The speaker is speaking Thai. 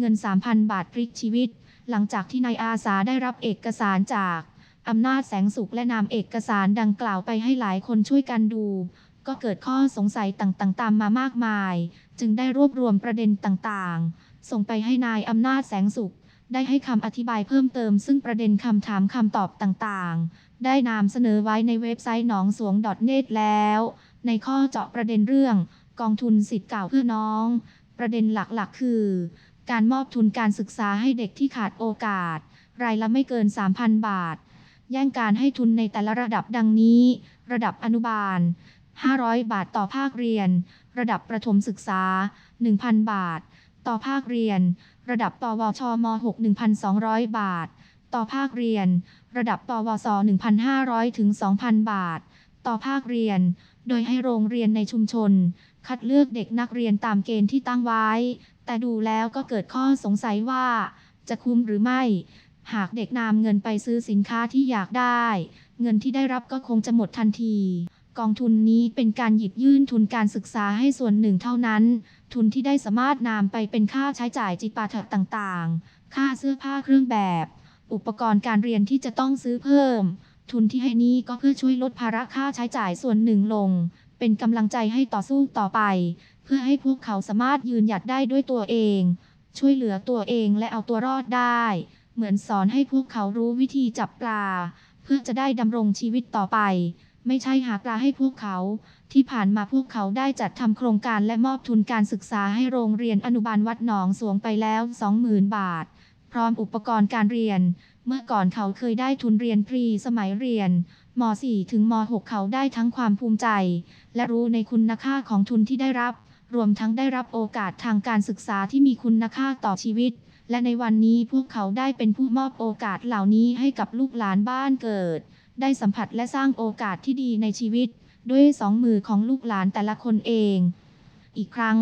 เงิน 3,000 บาทพลิกชีวิต หลังจากที่นายอาสาได้รับเอกสารจากอำนาจแสงสุขและนำเอกสารดังกล่าวไปให้หลายคนช่วยกันดู ก็เกิดข้อสงสัยต่างๆ ตามมามากมาย จึงได้รวบรวมประเด็นต่างๆ ส่งไปให้นายอำนาจแสงสุข ได้ให้คำอธิบายเพิ่มเติม ซึ่งประเด็นคำถามคำตอบต่างๆ ได้นำเสนอไว้ในเว็บไซต์หนองสวง .net แล้ว ในข้อเจาะประเด็นเรื่อง กองทุนสิทธิ์เก่าเพื่อน้อง ประเด็นหลักๆ คือ การมอบทุนการศึกษาให้เด็กที่ขาดโอกาส รายละไม่เกิน 3,000 บาท แย่งการให้ทุนในแต่ละระดับดังนี้ ระดับอนุบาล 500 บาทต่อภาคเรียน ระดับประถมศึกษา 1,000 บาท ต่อภาคเรียน ระดับปวชม 6 1,200 บาท ต่อภาคเรียน ระดับปวส 1,500 ถึง 2,000 บาท ต่อภาคเรียน โดยให้โรงเรียนในชุมชน คัดเลือกเด็กนักเรียนตามเกณฑ์ที่ตั้งไว้ แต่ดูแล้วก็เกิดข้อสงสัยว่า จะคุ้มหรือไม่ หากเด็กนำเงินไปซื้อสินค้าที่อยากได้ เงินที่ได้รับก็คงจะหมดทันที กองทุนนี้เป็นการหยิบยื่นทุนการศึกษาให้ส่วนหนึ่งเท่านั้น ทุนที่ได้สามารถนำไปเป็นค่าใช้จ่ายจิปาถะต่างๆ ค่าเสื้อผ้าเครื่องแบบ อุปกรณ์การเรียนที่จะต้องซื้อเพิ่ม ทุนที่ให้นี้ก็เพื่อช่วยลดภาระค่าใช้จ่ายส่วนหนึ่งลง เป็นกำลังใจให้ต่อสู้ต่อไป เพื่อให้พวกเขาสามารถยืนหยัดได้ด้วยตัวเอง ช่วยเหลือตัวเองและเอาตัวรอดได้ เหมือนสอนให้พวกเขารู้วิธีจับปลา เพื่อจะได้ดำรงชีวิตต่อไป ไม่ใช่หาปลาให้พวกเขา ที่ผ่านมาพวกเขาได้จัดทำโครงการและมอบทุนการศึกษาให้โรงเรียนอนุบาลวัดหนองสวงไปแล้ว 20,000 บาท พร้อมอุปกรณ์การเรียน เมื่อก่อนเขาเคยได้ทุนเรียนฟรีสมัยเรียนม .4 ถึงม .6 เขาได้ทั้งความภูมิใจ และรู้ในคุณค่าของทุนที่ได้รับ รวมทั้งได้รับโอกาสทางการศึกษาที่มีคุณค่าต่อชีวิต และในวันนี้พวกเขาได้เป็นผู้มอบโอกาสเหล่านี้ให้กับลูกหลานบ้านเกิด ได้สัมผัสและสร้างโอกาสที่ดีในชีวิต ด้วยสองมือของลูกหลานแต่ละคนเอง อีกครั้ง